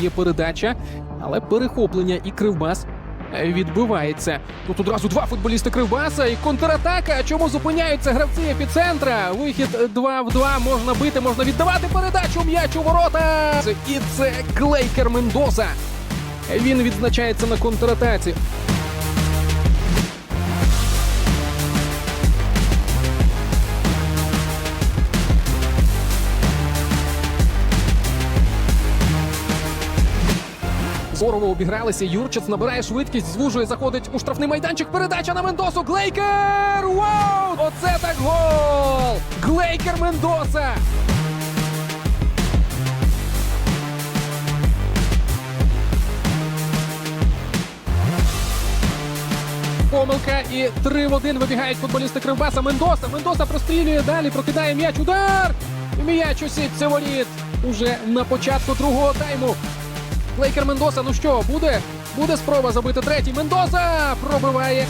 є передача, але перехоплення і кривбас е, відбивається. Тут одразу два футболісти Кривбаса і контратака. Чому зупиняються гравці епіцентра? Вихід 2 в 2 можна бити, можна віддавати передачу м'яч у ворота. І це Клейкер Мендоса. Він відзначається на контратаці. Здорово обігралися. Юрчиц набирає швидкість, звужує, заходить у штрафний майданчик. Передача на Мендосу. Глейкер! Вау! Оце так гол! Глейкер Мендоса! Помилка і 3 в 1 вибігають футболісти Кривбаса. Мендоса. Мендоса прострілює далі, прокидає м'яч. Удар! М'яч у сітці воріт. Уже на початку другого тайму. Лейкер Мендоса, ну що, буде? Буде спроба забити третій. Мендоса пробиває.